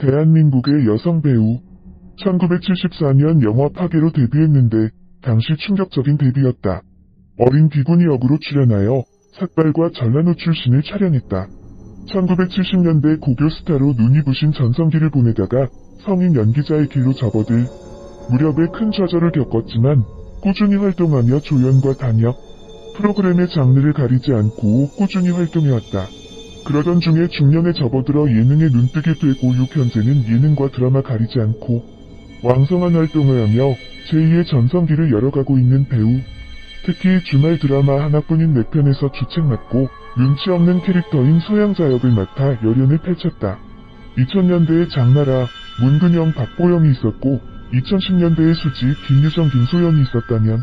대한민국의 여성 배우. 1974년 영화 파괴로 데뷔했는데 당시 충격적인 데뷔였다. 어린 비구니 역으로 출연하여 삭발과 전라노 출 신을 촬영했다. 1970년대 고교 스타로 눈이 부신 전성기를 보내다가 성인 연기자의 길로 접어들 무렵에 큰 좌절을 겪었지만 꾸준히 활동하며 조연과 단역, 프로그램의 장르를 가리지 않고 꾸준히 활동해왔다. 그러던 중에 중년에 접어들어 예능에 눈뜨게 되고 6 현재는 예능과 드라마 가리지 않고 왕성한 활동을 하며 제2의 전성기를 열어가고 있는 배우. 특히 주말 드라마 하나뿐인 4편에서 주책 맡고 눈치 없는 캐릭터인 소양자 역을 맡아 열연을 펼쳤다. 2000년대에 장나라, 문근영, 박보영이 있었고 2010년대에 수지, 김유정, 김소연이 있었다면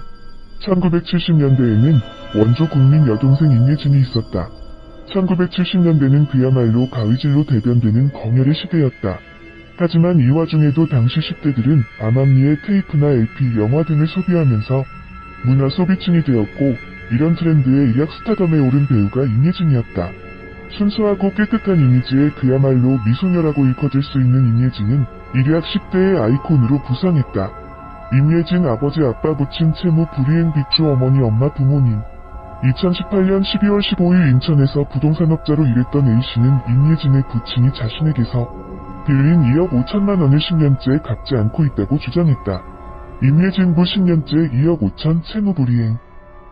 1970년대에는 원조 국민 여동생 임예진이 있었다. 1970년대는 그야말로 가위질로 대변되는 검열의 시대였다. 하지만 이 와중에도 당시 10대들은 암암리의 테이프나 LP, 영화 등을 소비하면서 문화 소비층이 되었고 이런 트렌드에 일약 스타덤에 오른 배우가 임예진이었다. 순수하고 깨끗한 이미지에 그야말로 미소녀라고 일컬을 수 있는 임예진은 일약 10대의 아이콘으로 부상했다. 임예진 아버지 아빠 부친 채무 불이행 비추 어머니 엄마 부모님 2018년 12월 15일 인천에서 부동산업자로 일했던 A씨는 임예진의 부친이 자신에게서 빌린 2억 5천만 원을 10년째 갚지 않고 있다고 주장했다. 임예진 부 10년째 2억 5천 채무 불이행.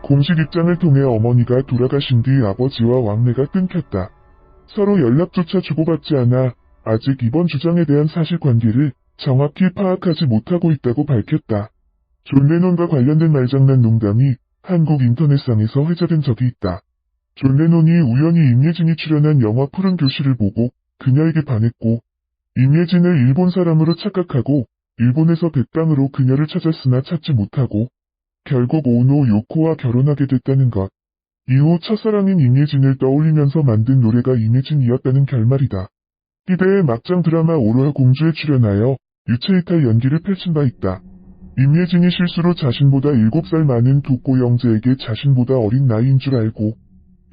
공식 입장을 통해 어머니가 돌아가신 뒤 아버지와 왕래가 끊겼다. 서로 연락조차 주고받지 않아 아직 이번 주장에 대한 사실관계를 정확히 파악하지 못하고 있다고 밝혔다. 존 레논과 관련된 말장난 농담이 한국 인터넷상에서 회자된 적이 있다. 존 레논이 우연히 임예진이 출연한 영화 푸른 교실을 보고 그녀에게 반했고 임예진을 일본 사람으로 착각하고 일본에서 백방으로 그녀를 찾았으나 찾지 못하고 결국 오노 요코와 결혼하게 됐다는 것. 이후 첫사랑인 임예진을 떠올리면서 만든 노래가 임예진이었다는 결말이다. 희대의 막장 드라마 오로라 공주에 출연하여 유체이탈 연기를 펼친 바 있다. 임예진이 실수로 자신보다 7살 많은 독고 영재에게 자신보다 어린 나이인 줄 알고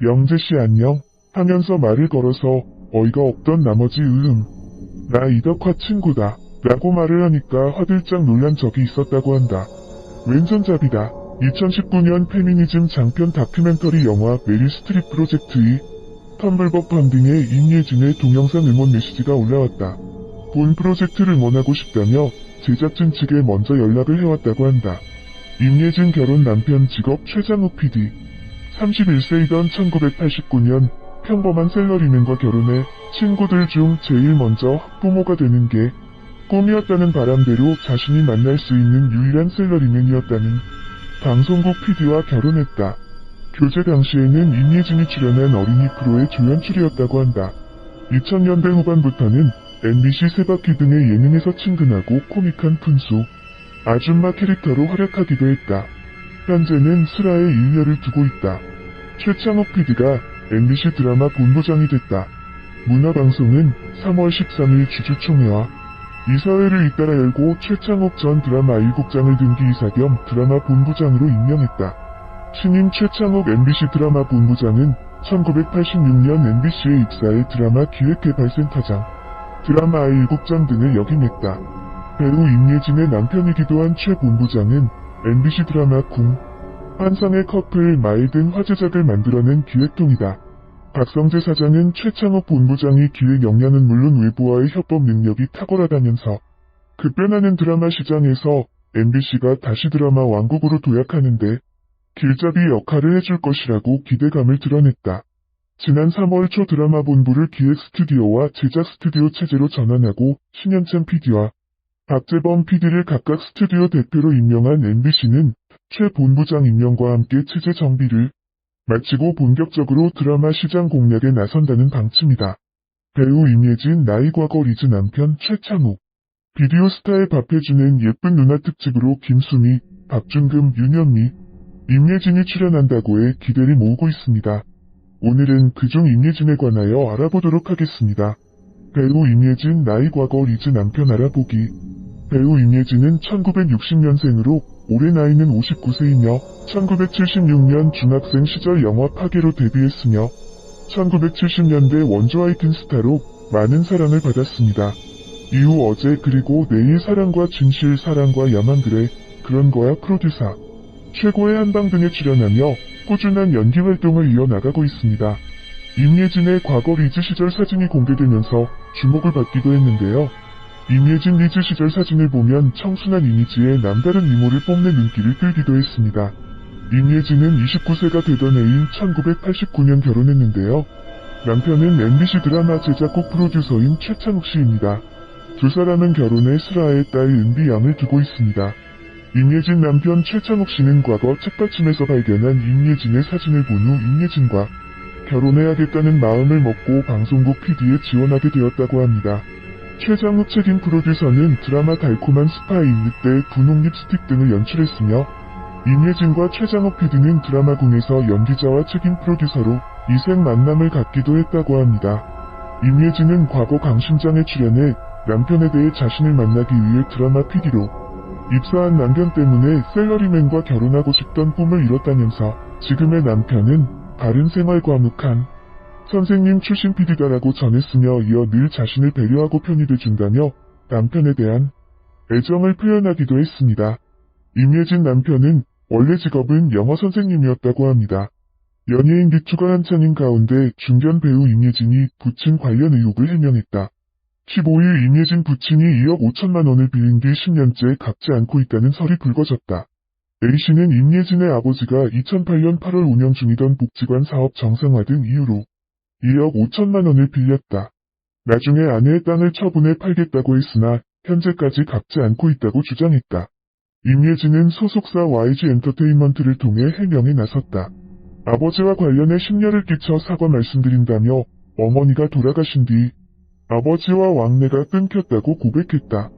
영재씨 안녕 하면서 말을 걸어서 어이가 없던 나머지 으흠 나 이덕화 친구다 라고 말을 하니까 화들짝 놀란 적이 있었다고 한다. 왼손잡이다. 2019년 페미니즘 장편 다큐멘터리 영화 메릴 스트립 프로젝트 2 텀블벅 펀딩에 임예진의 동영상 응원 메시지가 올라왔다. 본 프로젝트를 응원하고 싶다며 제작진 측에 먼저 연락을 해왔다고 한다. 임예진 결혼 남편 직업 최장욱 PD 31세이던 1989년 평범한 셀러리맨과 결혼해 친구들 중 제일 먼저 학부모가 되는 게 꿈이었다는 바람대로 자신이 만날 수 있는 유일한 셀러리맨이었다는 방송국 PD와 결혼했다. 교제 당시에는 임예진이 출연한 어린이 프로의 조연출이었다고 한다. 2000년대 후반부터는 MBC 세바퀴 등의 예능에서 친근하고 코믹한 푼수, 아줌마 캐릭터로 활약하기도 했다. 현재는 슬하의 일녀를 두고 있다. 최창욱 PD가 MBC 드라마 본부장이 됐다. 문화방송은 3월 13일 주주총회와 이사회를 잇따라 열고 최창욱 전 드라마 1국장을 등기 이사 겸 드라마 본부장으로 임명했다. 신임 최창욱 MBC 드라마 본부장은 1986년 MBC에 입사해 드라마 기획개발센터장, 드라마 아1국장 등을 역임했다. 배우 임예진의 남편이기도 한 최 본부장은 MBC 드라마 궁, 환상의 커플 마일 등 화제작을 만들어낸 기획통이다. 박성재 사장은 최창업 본부장이 기획 역량은 물론 외부와의 협업 능력이 탁월하다면서 급변하는 드라마 시장에서 MBC가 다시 드라마 왕국으로 도약하는데 길잡이 역할을 해줄 것이라고 기대감을 드러냈다. 지난 3월 초 드라마 본부를 기획 스튜디오와 제작 스튜디오 체제로 전환하고 신현찬 PD와 박재범 PD를 각각 스튜디오 대표로 임명한 MBC는 최 본부장 임명과 함께 체제 정비를 마치고 본격적으로 드라마 시장 공략에 나선다는 방침이다. 배우 임예진 나이 과거 리즈 남편 최창욱 비디오 스타에 밥해주는 예쁜 누나 특집으로 김수미, 박준금, 윤현미, 임예진이 출연한다고 해 기대를 모으고 있습니다. 오늘은 그중 임예진에 관하여 알아보도록 하겠습니다. 배우 임예진 나이 과거 리즈 남편 알아보기 배우 임예진은 1960년생으로 올해 나이는 59세이며 1976년 중학생 시절 영화 파괴로 데뷔했으며 1970년대 원조 아이튼 스타로 많은 사랑을 받았습니다. 이후 어제 그리고 내일 사랑과 진실 사랑과 야만 그래 그런 거야 프로듀서 최고의 한방 등에 출연하며 꾸준한 연기 활동을 이어나가고 있습니다. 임예진의 과거 리즈 시절 사진이 공개되면서 주목을 받기도 했는데요. 임예진 리즈 시절 사진을 보면 청순한 이미지에 남다른 미모를 뽐내 눈길을 끌기도 했습니다. 임예진은 29세가 되던 해인 1989년 결혼했는데요. 남편은 MBC 드라마 제작국 프로듀서인 최창욱 씨입니다. 두 사람은 결혼해 슬아의 딸 은비 양을 두고 있습니다. 임예진 남편 최창욱 씨는 과거 책받침에서 발견한 임예진의 사진을 본 후 임예진과 결혼해야겠다는 마음을 먹고 방송국 PD에 지원하게 되었다고 합니다. 최장욱 책임 프로듀서는 드라마 달콤한 스파인 늑대 분홍 립스틱 등을 연출했으며 임예진과 최장욱 PD는 드라마궁에서 연기자와 책임 프로듀서로 이색 만남을 갖기도 했다고 합니다. 임예진은 과거 강심장에 출연해 남편에 대해 자신을 만나기 위해 드라마 PD로 입사한 남편 때문에 셀러리맨과 결혼하고 싶던 꿈을 이뤘다면서 지금의 남편은 바른 생활 과묵한 선생님 출신 PD다라고 전했으며 이어 늘 자신을 배려하고 편입해준다며 남편에 대한 애정을 표현하기도 했습니다. 임예진 남편은 원래 직업은 영어 선생님이었다고 합니다. 연예인 미투가 한창인 가운데 중견 배우 임예진이 부친 관련 의혹을 해명했다. 15일 임예진 부친이 2억 5천만 원을 빌린 뒤 10년째 갚지 않고 있다는 설이 불거졌다. A씨는 임예진의 아버지가 2008년 8월 운영 중이던 복지관 사업 정상화 등 이유로 2억 5천만 원을 빌렸다. 나중에 아내의 땅을 처분해 팔겠다고 했으나 현재까지 갚지 않고 있다고 주장했다. 임예진은 소속사 YG 엔터테인먼트를 통해 해명에 나섰다. 아버지와 관련해 심려를 끼쳐 사과 말씀드린다며 어머니가 돌아가신 뒤 아버지와 왕래가 끊겼다고 고백했다.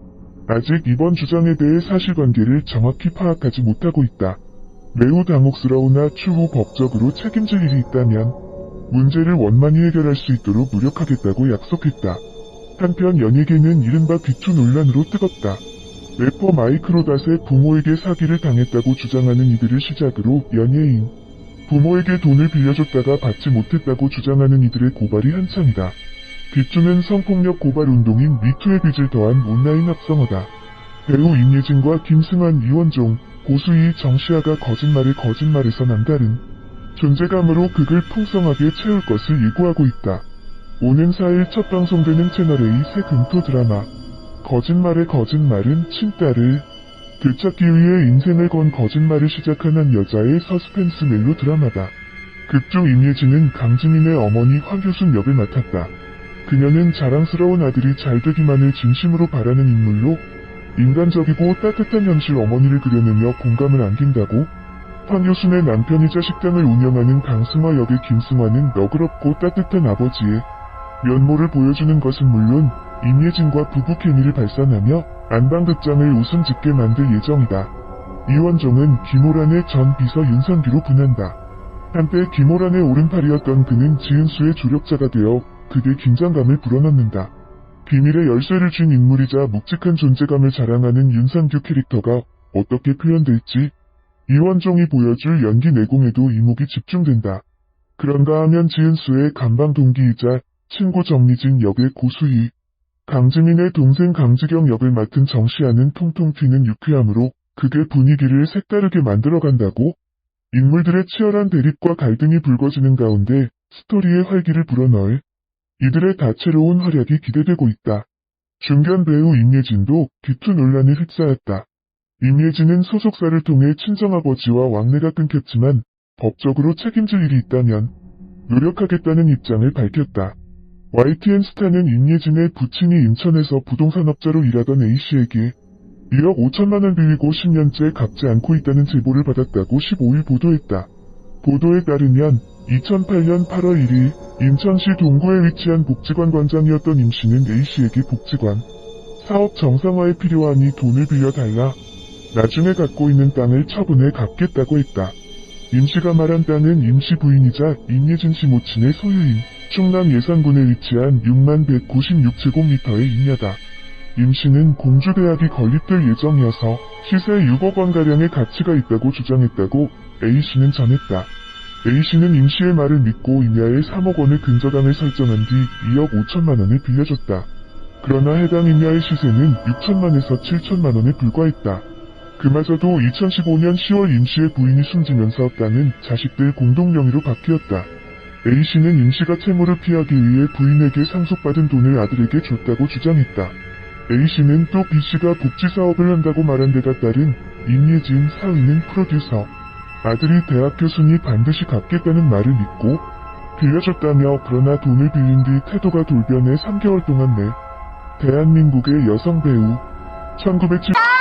아직 이번 주장에 대해 사실관계를 정확히 파악하지 못하고 있다. 매우 당혹스러우나 추후 법적으로 책임질 일이 있다면 문제를 원만히 해결할 수 있도록 노력하겠다고 약속했다. 한편 연예계는 이른바 비투 논란으로 뜨겁다. 래퍼 마이크로닷의 부모에게 사기를 당했다고 주장하는 이들을 시작으로 연예인, 부모에게 돈을 빌려줬다가 받지 못했다고 주장하는 이들의 고발이 한창이다. 빅주는 성폭력 고발 운동인 미투의 빚을 더한 온라인 합성어다. 배우 임예진과 김승환, 이원종, 고수희, 정시아가 거짓말에 거짓말에서 남다른 존재감으로 극을 풍성하게 채울 것을 예고하고 있다. 오는 4일 첫 방송되는 채널A 새 금토 드라마 거짓말의 거짓말은 친딸을 되찾기 위해 인생을 건 거짓말을 시작한 한 여자의 서스펜스 멜로 드라마다. 극중 임예진은 강지민의 어머니 황효순 역을 맡았다. 그녀는 자랑스러운 아들이 잘 되기만을 진심으로 바라는 인물로 인간적이고 따뜻한 현실 어머니를 그려내며 공감을 안긴다고 황효순의 남편이자 식당을 운영하는 강승화 역의 김승화는 너그럽고 따뜻한 아버지의 면모를 보여주는 것은 물론 임예진과 부부 케미를 발산하며 안방극장을 웃음 짓게 만들 예정이다. 이원종은 김호란의 전 비서 윤선기로 분한다. 한때 김호란의 오른팔이었던 그는 지은수의 조력자가 되어 극의 긴장감을 불어넣는다. 비밀의 열쇠를 쥔 인물이자 묵직한 존재감을 자랑하는 윤상규 캐릭터가 어떻게 표현될지 이원종이 보여줄 연기 내공에도 이목이 집중된다. 그런가 하면 지은수의 간방 동기이자 친구 정미진 역의 고수희, 강지민의 동생 강지경 역을 맡은 정시아는 통통 튀는 유쾌함으로 극의 분위기를 색다르게 만들어간다고 인물들의 치열한 대립과 갈등이 불거지는 가운데 스토리의 활기를 불어넣을 이들의 다채로운 활약이 기대되고 있다. 중견 배우 임예진도 귀투 논란을 휩싸였다. 임예진은 소속사를 통해 친정아버지와 왕래가 끊겼지만 법적으로 책임질 일이 있다면 노력하겠다는 입장을 밝혔다. YTN 스타는 임예진의 부친이 인천에서 부동산업자로 일하던 A씨에게 1억 5천만원 빌리고 10년째 갚지 않고 있다는 제보를 받았다고 15일 보도했다. 보도에 따르면 2008년 8월 1일 인천시 동구에 위치한 복지관 관장이었던 임씨는 A씨에게 복지관 사업 정상화에 필요하니 돈을 빌려달라 나중에 갖고 있는 땅을 처분해 갚겠다고 했다. 임씨가 말한 땅은 임씨 부인이자 임예진 씨 모친의 소유인 충남 예산군에 위치한 6만 196제곱미터의 임야다. 임씨는 공주대학이 건립될 예정이어서 시세 6억 원가량의 가치가 있다고 주장했다고 A씨는 전했다. A씨는 임씨의 말을 믿고 임야에 3억 원의 근저당을 설정한 뒤 2억 5천만 원을 빌려줬다. 그러나 해당 임야의 시세는 6천만에서 7천만 원에 불과했다. 그마저도 2015년 10월 임씨의 부인이 숨지면서 땅은 자식들 공동 명의로 바뀌었다. A씨는 임씨가 채무를 피하기 위해 부인에게 상속받은 돈을 아들에게 줬다고 주장했다. A씨는 또 B씨가 복지사업을 한다고 말한 데가 따른 임예진 사위는 프로듀서. 아들이 대학 교수니 반드시 갚겠다는 말을 믿고 빌려줬다며 그러나 돈을 빌린 뒤 태도가 돌변해 3개월 동안 내 대한민국의 여성 배우 1970